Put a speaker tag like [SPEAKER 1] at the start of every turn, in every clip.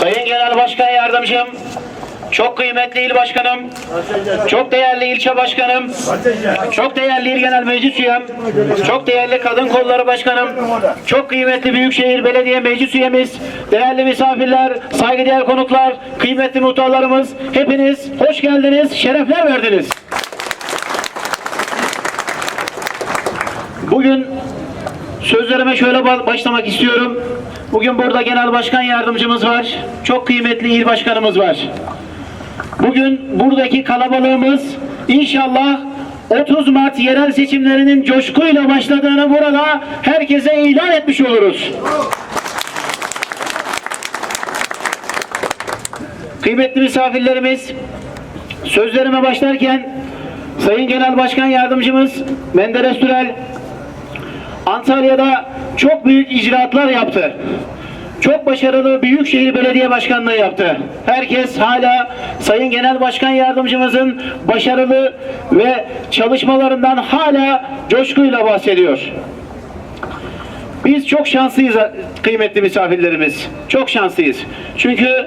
[SPEAKER 1] Sayın Genel Başkan Yardımcım, çok kıymetli il başkanım, çok değerli ilçe başkanım, çok değerli il genel meclis üyem, çok değerli kadın kolları başkanım, çok kıymetli Büyükşehir Belediye Meclis üyemiz, değerli misafirler, saygıdeğer konuklar, kıymetli muhtarlarımız, hepiniz hoş geldiniz, şerefler verdiniz. Bugün Sözlerime şöyle ba- başlamak istiyorum. Bugün burada genel başkan yardımcımız var. Çok kıymetli il başkanımız var. Bugün buradaki kalabalığımız inşallah 30 Mart yerel seçimlerinin coşkuyla başladığını burada herkese ilan etmiş oluruz. Kıymetli misafirlerimiz, sözlerime başlarken Sayın Genel Başkan Yardımcımız Menderes Türel Antalya'da çok büyük icraatlar yaptı. Çok başarılı Büyükşehir Belediye Başkanlığı yaptı. Herkes hala Sayın Genel Başkan Yardımcımızın başarılı ve çalışmalarından hala coşkuyla bahsediyor. Biz çok şanslıyız kıymetli misafirlerimiz. Çok şanslıyız. Çünkü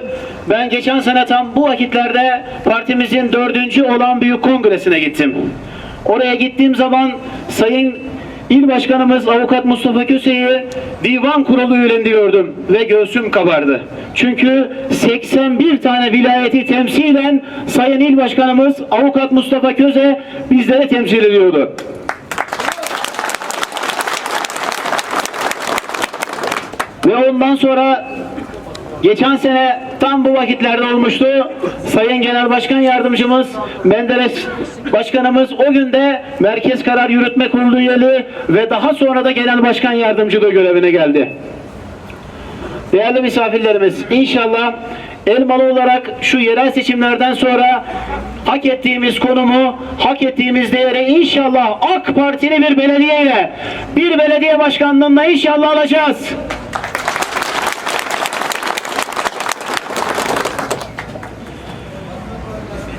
[SPEAKER 1] ben geçen sene tam bu vakitlerde partimizin dördüncü olan büyük kongresine gittim. Oraya gittiğim zaman Sayın İl Başkanımız Avukat Mustafa Köse'yi divan kurulu gördüm ve göğsüm kabardı. Çünkü 81 tane vilayeti temsilen Sayın İl Başkanımız Avukat Mustafa Köse bizleri temsil ediyordu. Ve ondan sonra geçen sene tam bu vakitlerde olmuştu. Sayın Genel Başkan Yardımcımız Menderes Başkanımız o günde Merkez Karar Yürütme Kurulu üyeliği ve daha sonra da Genel Başkan Yardımcılığı görevine geldi. Değerli misafirlerimiz inşallah Elmalı olarak şu yerel seçimlerden sonra hak ettiğimiz konumu, hak ettiğimiz değeri inşallah AK Partili bir belediyeyle, bir belediye başkanlığında inşallah alacağız.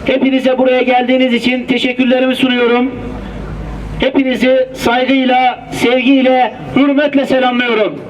[SPEAKER 1] Hepinize buraya geldiğiniz için teşekkürlerimi sunuyorum. Hepinizi saygıyla, sevgiyle, hürmetle selamlıyorum.